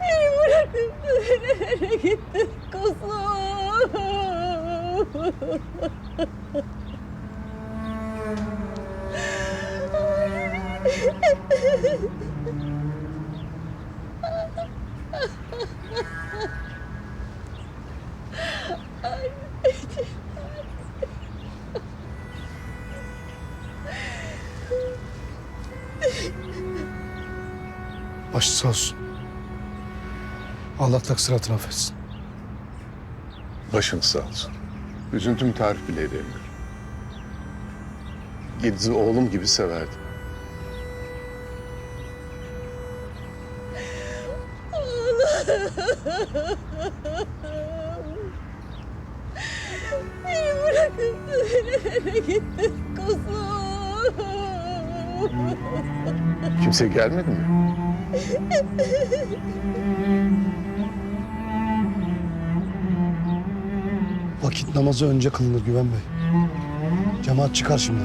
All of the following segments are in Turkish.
Beni bırakıp nereye gittin kuzum? Sağ olsun. Allah taksiratını affetsin. Başınız sağ olsun. Üzüntümü tarif bile edemiyorum. Gediz'i oğlum gibi severdim. Beni bırakıp nereye gittin kuzum? Kimse gelmedi mi? Vakit namazı önce kılınır Güven Bey. Cemaat çıkar şimdi.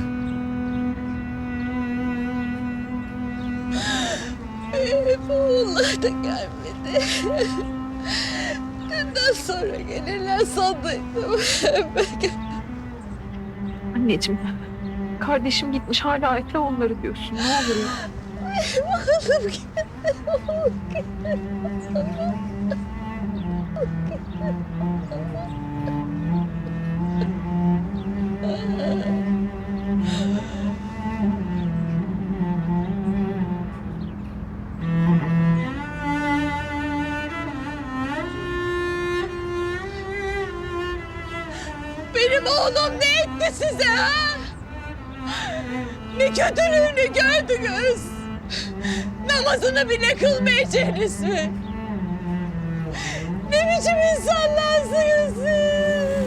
Hep oğullar da gelmedi. Dünden sonra gelirler sandıydım. Belki Anneciğim, kardeşim gitmiş hala ekle onları diyorsun. Ne olur ya. Bakalım ki. Benim oğlum ne etti size ha? Ne kötülüğünü gördünüz? Namazını bile kılmayacaksınız mi? Ne biçim insanlarsınız siz?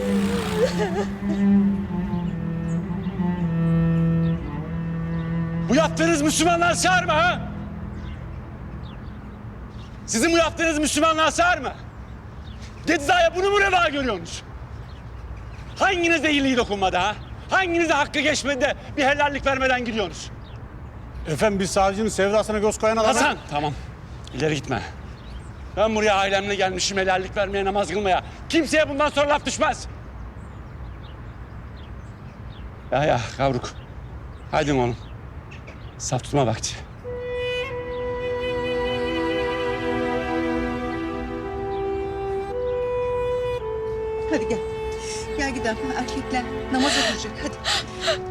Bu yaptığınız Müslümanlar sığar mı ha? Sizin bu yaptığınız Müslümanlar sığar mı? Gedza'ya bunu mu reva görüyorsunuz? Hanginiz de iyiliği dokunmadı ha? Hanginiz hakkı geçmedi de bir helallik vermeden gidiyorsunuz? Efendim biz savcının sevdasına göz koyan adamı... Hasan tamam ileri gitme. Ben buraya ailemle gelmişim helallik vermeye namaz kılmaya. Kimseye bundan sonra laf düşmez. Ya ya kavruk. Hadi oğlum. Saf tutma vakti. Hadi gel. Gel gidelim. Erkekler namaz okuyacak. Hadi.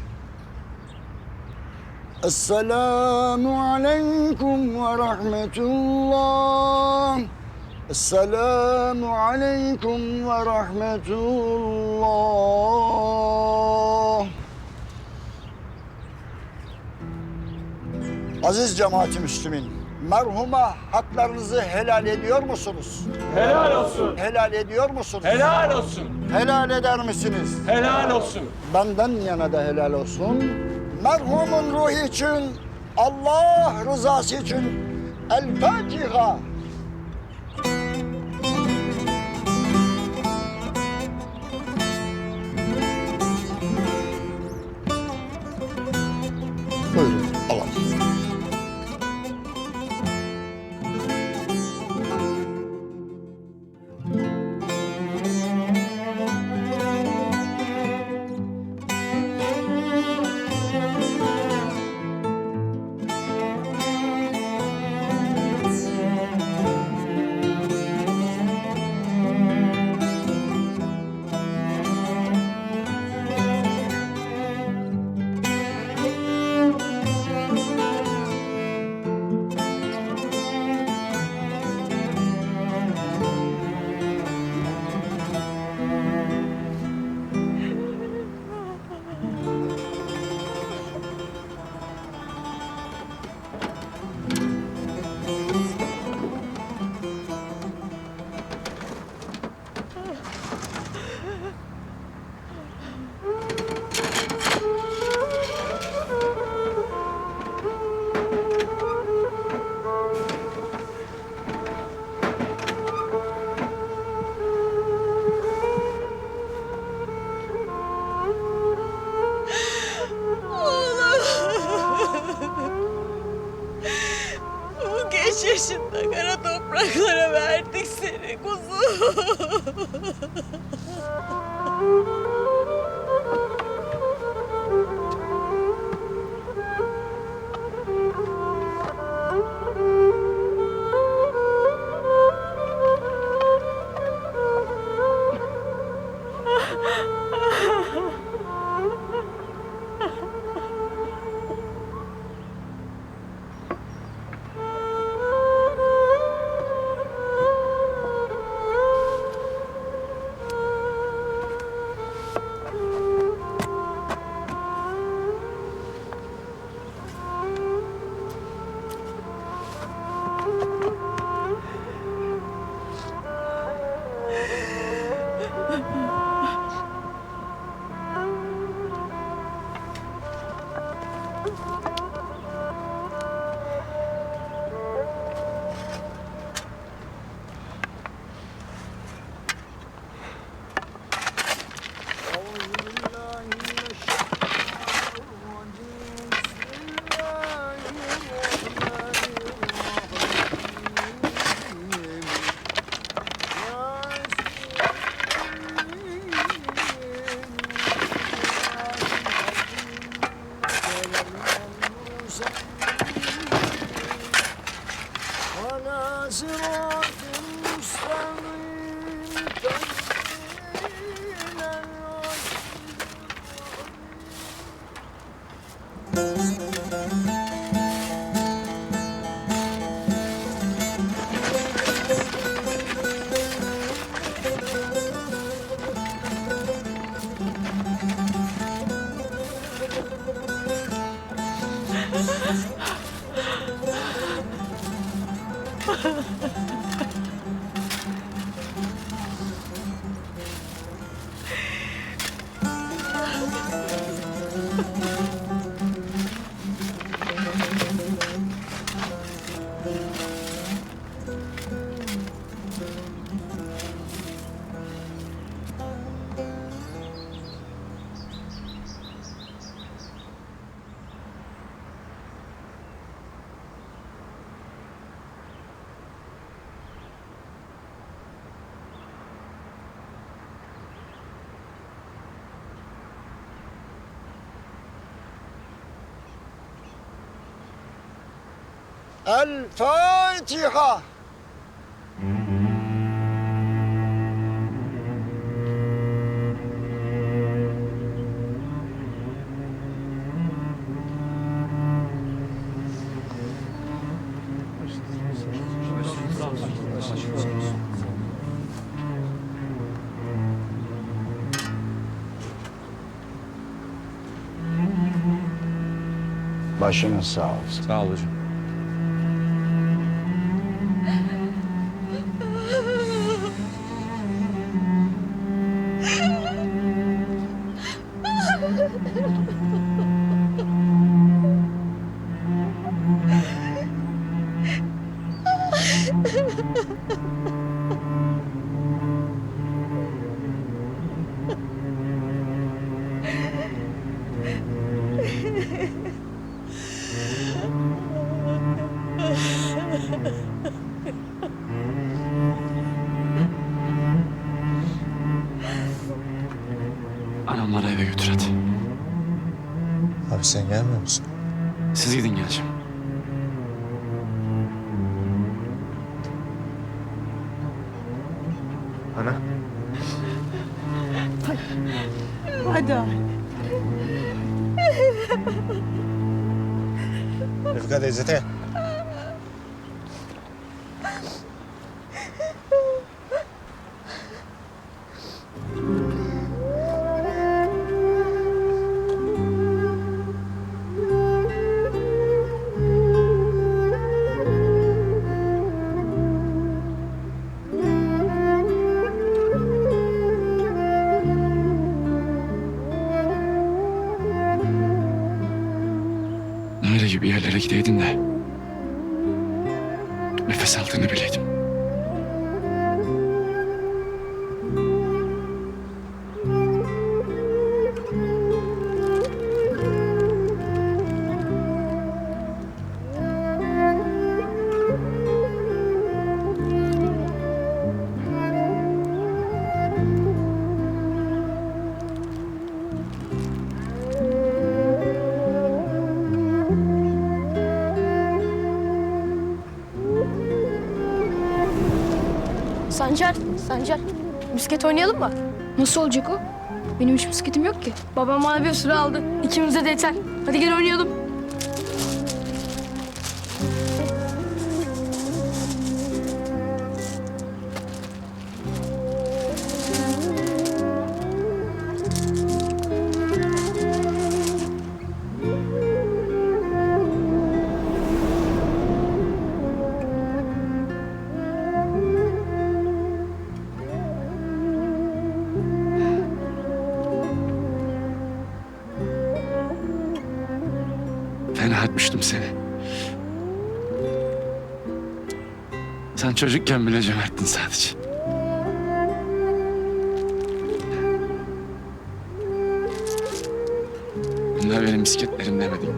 Esselamu aleyküm ve rahmetullah. Esselamu aleyküm ve rahmetullah. Aziz cemaati Müslümin, merhuma haklarınızı helal ediyor musunuz? Helal olsun. Helal ediyor musunuz? Helal olsun. Helal eder misiniz? Helal olsun. Benden yana da helal olsun. Merhumun ruhu için, Allah rızası için El Fatiha. El Fatiha. Başınız sağ olsun. Sağ ol. Anamları eve götür hadi. Abi sen gelmiyor musun? Siz gidin geleceğim. Ana. Hadi abi. Rıfkat teyze. Öyle gibi yerlere gideydin de nefes aldığını bileydim. Sancar, Sancar. Misket oynayalım mı? Nasıl olacak o? Benim hiç misketim yok ki. Babam bana bir sürü aldı. İkimize de yeter. Hadi gel oynayalım. Fena etmiştim seni. Sen çocukken bile cömerttin sadece. Bunlar benim misketlerim demedin.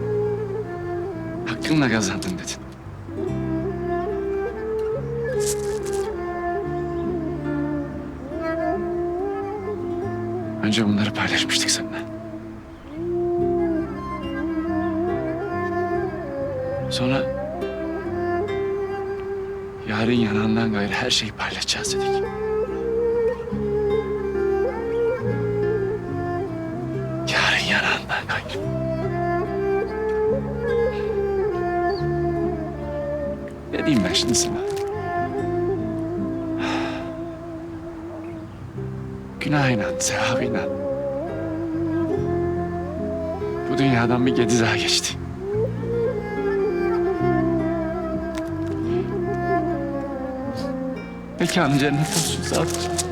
Hakkınla kazandın dedin. Önce bunları paylaşmıştık seninle. Sonra... ...yarın yanağından gayrı her şeyi paylaşacağız dedik. Yarın yanağından gayrı. Ne diyeyim ben şimdi sana? Günah inan, sevap inan. Bu dünyadan bir gedi daha geçti. Mekanı cennet olsun sadece.